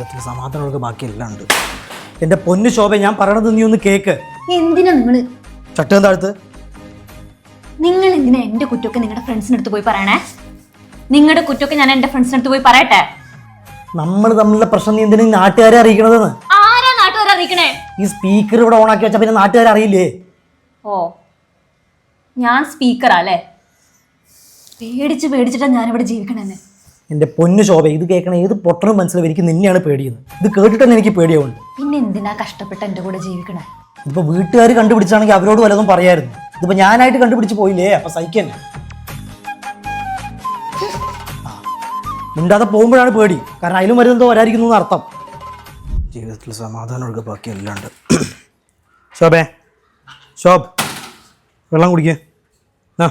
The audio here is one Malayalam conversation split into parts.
ജീവിതത്തിൽ സമാധാനമൊക്കെ ബാക്കിയെല്ലാം ഉണ്ട്. എന്റെ പൊന്നു ശോഭ ഞാൻ പറയണത് നീ ഒന്ന് കേക്ക്. എന്തിനാ നിങ്ങൾ? ചട്ടം താഴ്ത്ത് നിങ്ങൾ എന്തിനാ എന്റെ കുറ്റമൊക്കെ നിങ്ങളുടെ ഫ്രണ്ട്സിന് അടുത്ത് പോയി പറയണേ? നിങ്ങളുടെ കുറ്റമൊക്കെ ഞാൻ എന്റെ ഫ്രണ്ട്സിന് അടുത്ത് പോയി പറയട്ടെ? നമ്മൾ തമ്മിലുള്ള പ്രശ്നം നീ എന്തിനാ ഈ നാട്ടുകാരെ അറിയിക്കണതെന്ന്? ആരാ നാട്ടുകാരെ അറിയിക്കണേ? ഈ സ്പീക്കർ ഇവിടെ ഓണാക്കി വെച്ചാൽ പിന്നെ നാട്ടുകാരെ അറിയില്ലേ? ഓ ഞാൻ സ്പീക്കറാ അല്ലേ? പേടിച്ച് പേടിച്ചിട്ടാ ഞാനിവിടെ ജീവിക്കണെന്ന്. എന്റെ പൊന്നു ശോഭ ഇത് കേൾക്കണ ഏത് പൊട്ടനും മനസ്സിലാവും എനിക്ക് നിന്നെയാണ് പേടിയുന്നത് ഇത് കേട്ടിട്ട് തന്നെ എനിക്ക് പേടിയാവുണ്ട് പിന്നെ എന്തിനാ കഷ്ടപ്പെട്ട് എന്റെ കൂടെ ജീവിക്കണേ? ഇപ്പൊ വീട്ടുകാർ കണ്ടുപിടിച്ചാണെങ്കിൽ അവരോട് വല്ലതും പറയായിരുന്നു. ഇതിപ്പോ ഞാനായിട്ട് കണ്ടുപിടിച്ച് പോയില്ലേ? അപ്പൊ സഹിക്കന്നെ. മിണ്ടാതെ പോകുമ്പോഴാണ് പേടി. കാരണം അതിലും വരുന്നതോ വരാതിരിക്കുന്നു എന്ന് അർത്ഥം. ജീവിതത്തിൽ സമാധാനം ഒഴുക ബാക്കി എല്ലാം ഉണ്ട്. ശോഭേ ശോഭ് വെള്ളം കുടിക്കേ. ആ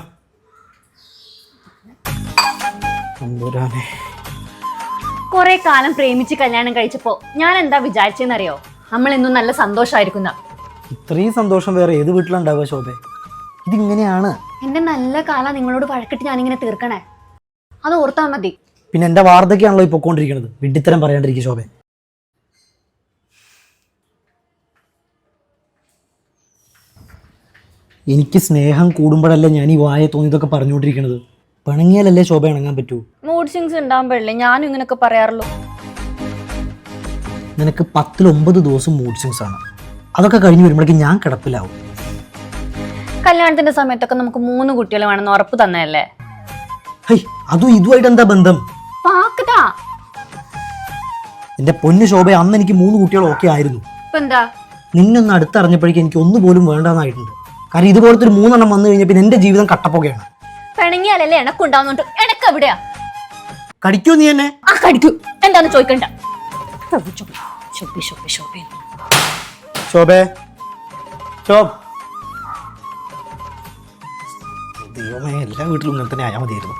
തമ്പുരാനെ. കുറെ കാലം പ്രേമിച്ച് കല്യാണം കഴിച്ചപ്പോ ഞാൻ എന്താ വിചാരിച്ചെന്നറിയോ? നമ്മൾ ഇന്നും നല്ല സന്തോഷമായിരിക്കുന്ന ഇത്രയും സന്തോഷം വേറെ ഏത് വീട്ടിലുണ്ടാവുക ശോഭ? ഇതിങ്ങനെയാണ്. എന്റെ നല്ല കാലം നിങ്ങളോട് വഴക്കിട്ട് ഞാനിങ്ങനെ തീർക്കണേ. അത് ഓർത്താ മതി. പിന്നെ എന്റെ വാർദ്ധക്യാണല്ലോ ഈ പൊക്കോണ്ടിരിക്കുന്നത് വിഡ്ഢിത്തരം പറയാണ്ടിരിക്കും ശോഭ. എനിക്ക് സ്നേഹം കൂടുമ്പോഴല്ലേ ഞാൻ ഈ വായ തോന്നിയതൊക്കെ പറഞ്ഞുകൊണ്ടിരിക്കുന്നത് പിണങ്ങിയാലല്ലേ ശോഭ ഇണങ്ങാൻ പറ്റൂ? മൂഡ് സ്വിങ്സ് ഉണ്ടാകുമ്പോഴല്ലേ ഞാനും ഇങ്ങനെയൊക്കെ പറയാറുള്ളൂ. നിനക്ക് പത്തിൽ ഒമ്പത് ദിവസം മൂഡ് സ്വിങ്സ് ആണ്. അതൊക്കെ കഴിഞ്ഞ് വരുമ്പോഴേക്കും ഞാൻ കിടപ്പിലാവും. കല്യാണത്തിന്റെ സമയത്തൊക്കെ നമുക്ക് മൂന്ന് കുട്ടികൾ വേണമെന്ന് ഉറപ്പ് തന്നെയല്ലേ ഹൈ അതും ഇതുമായിട്ട് എന്താ ബന്ധം? പാക്കതാ എന്റെ പൊന്നു ശോഭ അന്ന് എനിക്ക് മൂന്ന് കുട്ടികൾ ഓക്കെ ആയിരുന്നു. ഇപ്പൊ എന്താ? നിന്നൊന്ന് അടുത്തറിഞ്ഞപ്പോഴേക്കും എനിക്ക് ഒന്നുപോലും വേണ്ടെന്നായിട്ടുണ്ട്. കാരണം ഇതുപോലത്തെ ഒരു മൂന്നെണ്ണം വന്നു കഴിഞ്ഞാൽ പിന്നെ എന്റെ ജീവിതം കട്ടപ്പുകയാണ്. പിണങ്ങിയാലല്ലേ എനക്കുണ്ടാവുന്നുണ്ട് എനക്ക് എവിടെയാ? കടിക്കൂ നീ എന്നെ? ആ കടിക്കൂ. എന്താന്ന് ചോദിക്കണ്ട. ശോഭി ശോഭി ദൈവമേ എല്ലാ വീട്ടിലും ഇങ്ങനെ തന്നെ ആയാൽ മതിയായിരുന്നു.